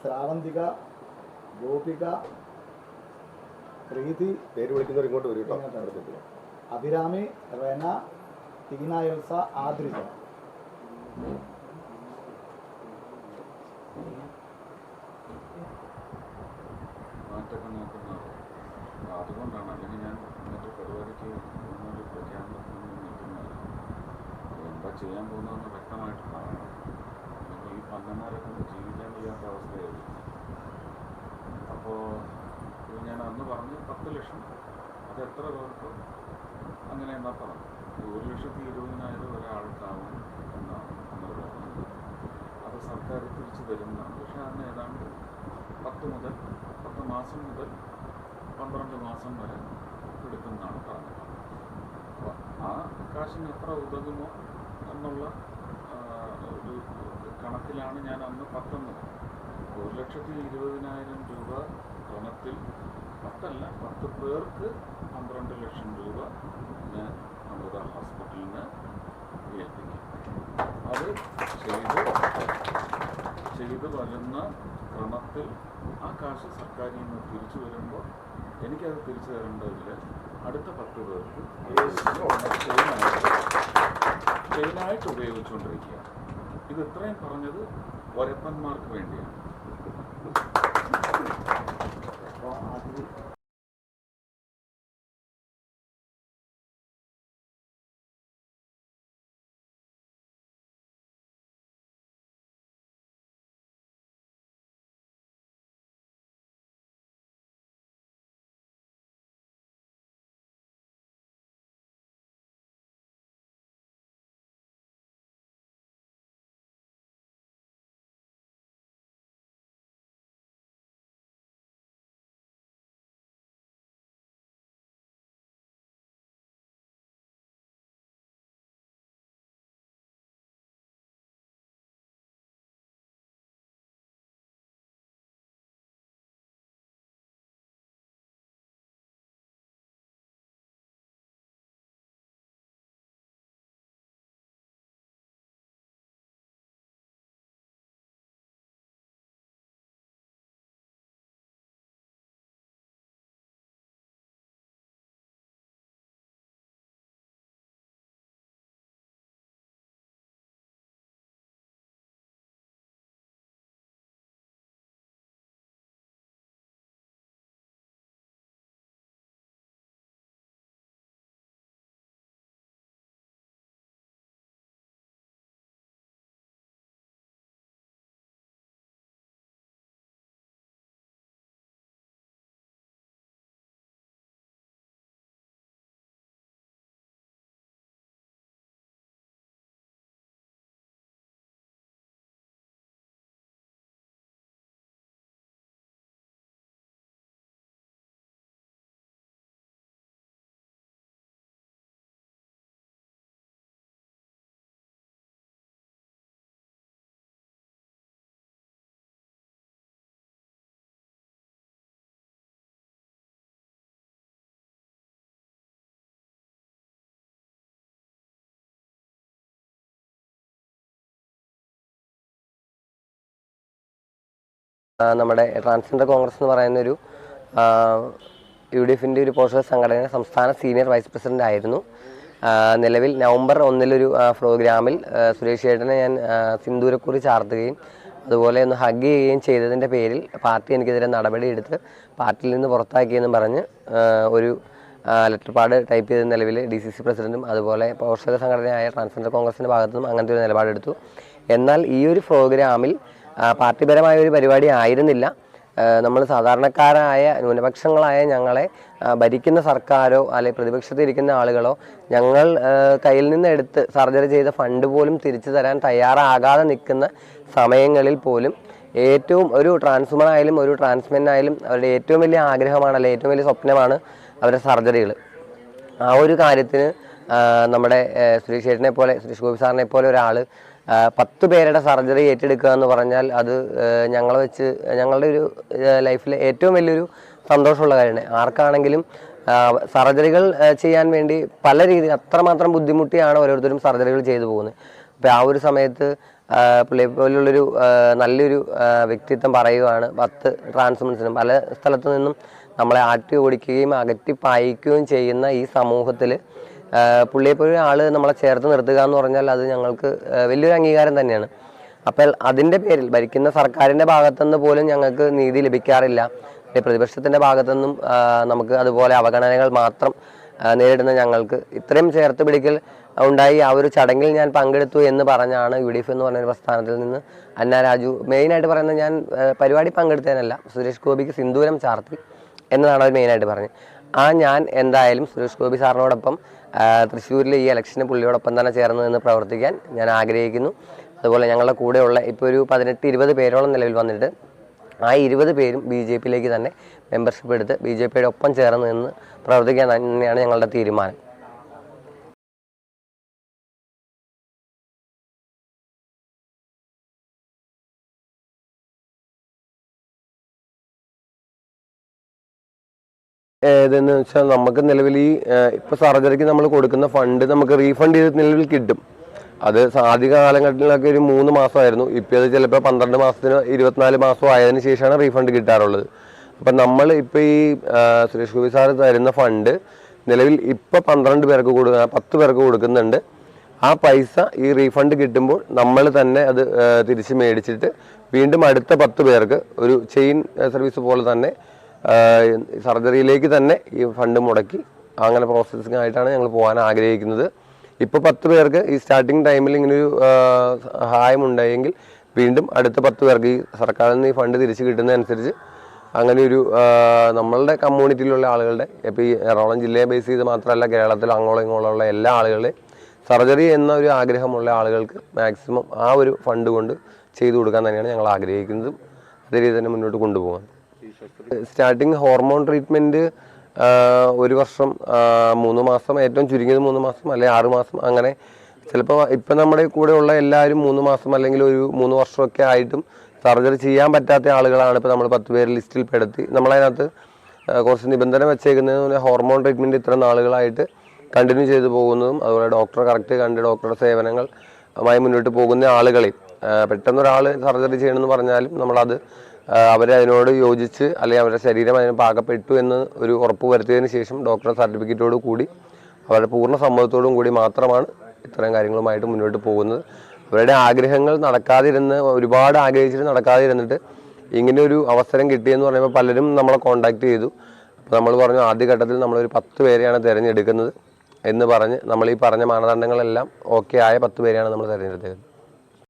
ശ്രാവന്തിക ഗോപിക പ്രീതി പേര് വിളിക്കുന്നവർ ഇങ്ങോട്ട് വരും കേട്ടോ. അഭിരാമി റെന ടീനായോൽസ ആദ്രിജ അതുകൊണ്ടാണ് അല്ലെങ്കിൽ ഞാൻ പരിപാടിക്ക് നിൽക്കുന്നത്. എന്താ ചെയ്യാൻ പോകുന്നതെന്ന് വ്യക്തമായിട്ട് കാണണം ഈ പന്നന്മാരെ കൊണ്ട് ജീവിക്കാൻ വയ്യാത്ത അവസ്ഥയായിരിക്കും അപ്പോൾ ഞാൻ അന്ന് പറഞ്ഞു പത്ത് ലക്ഷം അത് എത്ര പേർക്ക് അങ്ങനെ എന്നാ പറഞ്ഞു ഒരു ലക്ഷത്തി ഇരുപതിനായിരം ഒരാൾക്കാവും എന്നാണ് നമ്മൾ പറഞ്ഞത് അത് സർക്കാർ തിരിച്ചു തരുന്നതാണ് പക്ഷേ അന്ന് ഏതാണ്ട് പത്ത് മുതൽ പത്ത് മാസം മുതൽ പന്ത്രണ്ട് മാസം വരെ എടുക്കുന്നതാണ് പറഞ്ഞത് അപ്പോൾ ആ കാശിന് എത്ര ഉതകുമോ എന്നുള്ള ഒരു കണക്കിലാണ് ഞാൻ അന്ന് പത്തെന്നത്. ഒരു ലക്ഷത്തി ഇരുപതിനായിരം രൂപ ക്രമത്തിൽ പത്തല്ല പത്ത് പേർക്ക് പന്ത്രണ്ട് ലക്ഷം രൂപ ഞാൻ അമൃത ഹോസ്പിറ്റലിന് ഏൽപ്പിക്കും. അത് ചെയ്ത് ചെയ്തു വരുന്ന ക്രമത്തിൽ ആ കാശ് സർക്കാരിൽ നിന്ന് തിരിച്ചു വരുമ്പോൾ എനിക്കത് തിരിച്ചു തരേണ്ടതില്ല. അടുത്ത പത്ത് പേർക്ക് ചെയിനായിട്ട് ഉപയോഗിച്ചുകൊണ്ടിരിക്കുക ഇത് ഇത്രയും പറഞ്ഞത് ഒരപ്പന്മാർക്ക് വേണ്ടിയാണ്. നമ്മുടെ ട്രാൻസ്ജെൻഡർ കോൺഗ്രസ് എന്ന് പറയുന്നൊരു യു ഡി എഫിന്റെ ഒരു പോഷക സംഘടന സംസ്ഥാന സീനിയർ വൈസ് പ്രസിഡന്റ് ആയിരുന്നു. നിലവിൽ നവംബർ ഒന്നിലൊരു പ്രോഗ്രാമിൽ സുരേഷ് ചേട്ടനെ ഞാൻ സിന്ദൂരക്കുറി ചാർത്തുകയും അതുപോലെ ഒന്ന് ഹഗ് ചെയ്യുകയും ചെയ്തതിന്റെ പേരിൽ പാർട്ടി എനിക്കെതിരെ നടപടിയെടുത്ത് പാർട്ടിയിൽ നിന്ന് പുറത്താക്കിയെന്ന് പറഞ്ഞ് ഒരു ലെറ്റർ പാഡ് ടൈപ്പ് ചെയ്ത നിലവിൽ ഡി സി സി പ്രസിഡന്റും അതുപോലെ പോഷക സംഘടനയായ ട്രാൻസ്ജെൻഡർ കോൺഗ്രസിന്റെ ഭാഗത്തു നിന്നും അങ്ങനത്തെ ഒരു നിലപാടെടുത്തു. എന്നാൽ ഈ ഒരു പ്രോഗ്രാമിൽ പാർട്ടിപരമായ ഒരു പരിപാടി ആയിരുന്നില്ല. നമ്മൾ സാധാരണക്കാരായ ന്യൂനപക്ഷങ്ങളായ ഞങ്ങളെ ഭരിക്കുന്ന സർക്കാരോ അല്ലെങ്കിൽ പ്രതിപക്ഷത്തിരിക്കുന്ന ആളുകളോ ഞങ്ങൾ കയ്യിൽ നിന്ന് എടുത്ത് സർജറി ചെയ്ത ഫണ്ട് പോലും തിരിച്ചു തരാൻ തയ്യാറാകാതെ നിൽക്കുന്ന സമയങ്ങളിൽ പോലും ഏറ്റവും ഒരു ട്രാൻസ്ഫർ ആയാലും ഒരു ട്രാൻസ്മെൻ ആയാലും അവരുടെ ഏറ്റവും വലിയ ആഗ്രഹമാണ് അല്ലെങ്കിൽ ഏറ്റവും വലിയ സ്വപ്നമാണ് അവരുടെ സർജറികൾ ആ ഒരു കാര്യത്തിന് നമ്മുടെ സുരേഷ് ചേട്ടനെ പോലെ സുരേഷ് ഗോപി സാറിനെ പോലെ ഒരാൾ പത്ത് പേരുടെ സർജറി ഏറ്റെടുക്കുക എന്ന് പറഞ്ഞാൽ അത് ഞങ്ങളെ വെച്ച് ഞങ്ങളുടെ ഒരു ലൈഫിലെ ഏറ്റവും വലിയൊരു സന്തോഷമുള്ള കാര്യമാണ്. ആർക്കാണെങ്കിലും സർജറികൾ ചെയ്യാൻ വേണ്ടി പല രീതിയിൽ അത്രമാത്രം ബുദ്ധിമുട്ടിയാണ് ഓരോരുത്തരും സർജറികൾ ചെയ്തു പോകുന്നത്. അപ്പോൾ ആ ഒരു സമയത്ത് പുള്ളിയെ പോലുള്ളൊരു നല്ലൊരു വ്യക്തിത്വം പറയുവാണ് പത്ത് ട്രാൻസ്മെൻസിനും. പല സ്ഥലത്തു നിന്നും നമ്മളെ ആട്ടി ഓടിക്കുകയും അകറ്റി പായിക്കുകയും ചെയ്യുന്ന ഈ സമൂഹത്തിൽ പുള്ളിയെപ്പോലെ ആൾ നമ്മളെ ചേർത്ത് നിർത്തുക എന്ന് പറഞ്ഞാൽ അത് ഞങ്ങൾക്ക് വലിയൊരു അംഗീകാരം തന്നെയാണ്. അപ്പോൾ അതിന്റെ പേരിൽ ഭരിക്കുന്ന സർക്കാരിന്റെ ഭാഗത്തുനിന്ന് പോലും ഞങ്ങൾക്ക് നീതി ലഭിക്കാറില്ല. പ്രതിപക്ഷത്തിന്റെ ഭാഗത്തുനിന്നും നമുക്ക് അതുപോലെ അവഗണനകൾ മാത്രം നേരിടുന്ന ഞങ്ങൾക്ക് ഇത്രയും ചേർത്ത് പിടിക്കൽ ഉണ്ടായി. ആ ഒരു ചടങ്ങിൽ ഞാൻ പങ്കെടുത്തു എന്ന് പറഞ്ഞാണ് യു ഡി എഫ് എന്ന് പറഞ്ഞ പ്രസ്ഥാനത്തിൽ നിന്ന് അന്ന രാജു. മെയിനായിട്ട് പറയുന്നത് ഞാൻ പരിപാടി പങ്കെടുത്തതിനല്ല സുരേഷ് ഗോപിക്ക് സിന്ദൂരം ചാർത്തി എന്നതാണ് അവർ മെയിനായിട്ട് പറഞ്ഞത്. ആ ഞാൻ എന്തായാലും സുരേഷ് ഗോപി സാറിനോടൊപ്പം തൃശ്ശൂരിലെ ഈ ഇലക്ഷന് പുള്ളിയോടൊപ്പം തന്നെ ചേർന്ന് നിന്ന് പ്രവർത്തിക്കാൻ ഞാൻ ആഗ്രഹിക്കുന്നു. അതുപോലെ ഞങ്ങളുടെ കൂടെയുള്ള ഇപ്പോൾ ഒരു പതിനെട്ട് ഇരുപത് പേരോളം നിലവിൽ വന്നിട്ട് ആ ഇരുപത് പേരും ബി ജെ പിയിലേക്ക് തന്നെ മെമ്പർഷിപ്പ് എടുത്ത് ബി ജെ പിയുടെ ഒപ്പം ചേർന്ന് നിന്ന് പ്രവർത്തിക്കാൻ തന്നെയാണ് ഞങ്ങളുടെ തീരുമാനം. ഏതെന്ന് വെച്ചാൽ നമുക്ക് നിലവിൽ ഈ ഇപ്പൊ സർജറിക്ക് നമ്മൾ കൊടുക്കുന്ന ഫണ്ട് നമുക്ക് റീഫണ്ട് ചെയ്ത് നിലവിൽ കിട്ടും. അത് ആദ്യ കാലഘട്ടത്തിലൊക്കെ ഒരു മൂന്ന് മാസമായിരുന്നു. ഇപ്പൊ അത് ചിലപ്പോൾ പന്ത്രണ്ട് മാസത്തിന് ഇരുപത്തിനാല് മാസം ആയതിനു ശേഷമാണ് റീഫണ്ട് കിട്ടാറുള്ളത്. അപ്പം നമ്മൾ ഇപ്പൊ ഈ സുരേഷ് ഗോപി സാർ തരുന്ന ഫണ്ട് നിലവിൽ ഇപ്പൊ പന്ത്രണ്ട് പേർക്ക് കൊടുക്കുക പത്ത് പേർക്ക് കൊടുക്കുന്നുണ്ട്. ആ പൈസ ഈ റീഫണ്ട് കിട്ടുമ്പോൾ നമ്മൾ തന്നെ അത് തിരിച്ച് മേടിച്ചിട്ട് വീണ്ടും അടുത്ത പത്ത് പേർക്ക് ഒരു ചെയിൻ സർവീസ് പോലെ തന്നെ സർജറിയിലേക്ക് തന്നെ ഈ ഫണ്ട് മുടക്കി. അങ്ങനെ പ്രോസസ്സിംഗ് ആയിട്ടാണ് ഞങ്ങൾ പോകാൻ ആഗ്രഹിക്കുന്നത്. ഇപ്പോൾ പത്ത് പേർക്ക് ഈ സ്റ്റാർട്ടിങ് ടൈമിൽ ഇങ്ങനെ ഒരു സഹായം ഉണ്ടായെങ്കിൽ വീണ്ടും അടുത്ത പത്ത് പേർക്ക് ഈ സർക്കാരിൽ നിന്ന് ഈ ഫണ്ട് തിരിച്ചു കിട്ടുന്നതനുസരിച്ച് അങ്ങനെ ഒരു നമ്മളുടെ കമ്മ്യൂണിറ്റിയിലുള്ള ആളുകളുടെ ഇപ്പോൾ ഈ എറണാകുളം ജില്ലയെ ബേസ് ചെയ്ത് മാത്രമല്ല കേരളത്തിൽ അങ്ങോളം ഇങ്ങോളമുള്ള എല്ലാ ആളുകളെയും സർജറി എന്ന ഒരു ആഗ്രഹമുള്ള ആളുകൾക്ക് മാക്സിമം ആ ഒരു ഫണ്ട് കൊണ്ട് ചെയ്തു കൊടുക്കാൻ തന്നെയാണ് ഞങ്ങൾ ആഗ്രഹിക്കുന്നതും. അതേ രീതി തന്നെ മുന്നോട്ട് കൊണ്ടുപോകാൻ. സ്റ്റാർട്ടിങ് ഹോർമോൺ ട്രീറ്റ്മെന്റ് ഒരു വർഷം മൂന്ന് മാസം ഏറ്റവും ചുരുങ്ങിയത് മൂന്ന് മാസം അല്ലെങ്കിൽ ആറ് മാസം അങ്ങനെ ചിലപ്പോൾ ഇപ്പം നമ്മുടെ ഉള്ള എല്ലാവരും മൂന്ന് മാസം അല്ലെങ്കിൽ ഒരു മൂന്ന് വർഷമൊക്കെ ആയിട്ടും സർജറി ചെയ്യാൻ പറ്റാത്ത ആളുകളാണ് ഇപ്പോൾ നമ്മൾ പത്ത് പേര് ലിസ്റ്റിൽ പെടുത്തി. നമ്മളതിനകത്ത് കുറച്ച് നിബന്ധന വെച്ചേക്കുന്നത് ഹോർമോൺ ട്രീറ്റ്മെന്റ് ഇത്ര നാളുകളായിട്ട് കണ്ടിന്യൂ ചെയ്തു പോകുന്നതും അതുപോലെ ഡോക്ടറെ കറക്റ്റ് കണ്ട് ഡോക്ടറുടെ സേവനങ്ങൾ മുന്നോട്ട് പോകുന്ന പെട്ടെന്നൊരാൾ പെട്ടെന്ന് ഒരാൾ സർജറി ചെയ്യണമെന്ന് പറഞ്ഞാലും നമ്മളത് അവരെ അതിനോട് യോജിച്ച് അല്ലെങ്കിൽ അവരുടെ ശരീരം അതിന് പാകപ്പെട്ടു എന്ന് ഒരു ഉറപ്പ് വരുത്തിയതിന് ശേഷം ഡോക്ടറുടെ സർട്ടിഫിക്കറ്റോട് കൂടി അവരുടെ പൂർണ സമ്മതത്തോടും കൂടി മാത്രമാണ് ഇത്തരം കാര്യങ്ങളുമായിട്ട് മുന്നോട്ട് പോകുന്നത്. അവരുടെ ആഗ്രഹങ്ങൾ നടക്കാതിരുന്ന് ഒരുപാട് ആഗ്രഹിച്ചിട്ട് നടക്കാതിരുന്നിട്ട് ഇങ്ങനെ ഒരു അവസരം കിട്ടിയെന്ന് പറയുമ്പോൾ പലരും നമ്മളെ കോണ്ടാക്ട് ചെയ്തു. അപ്പോൾ നമ്മൾ പറഞ്ഞു ആദ്യഘട്ടത്തിൽ നമ്മളൊരു പത്ത് പേരെയാണ് തിരഞ്ഞെടുക്കുന്നത് എന്ന് പറഞ്ഞ് നമ്മൾ ഈ പറഞ്ഞ മാനദണ്ഡങ്ങളെല്ലാം ഓക്കെ ആയ പത്ത് പേരെയാണ് നമ്മൾ തിരഞ്ഞെടുത്തത്.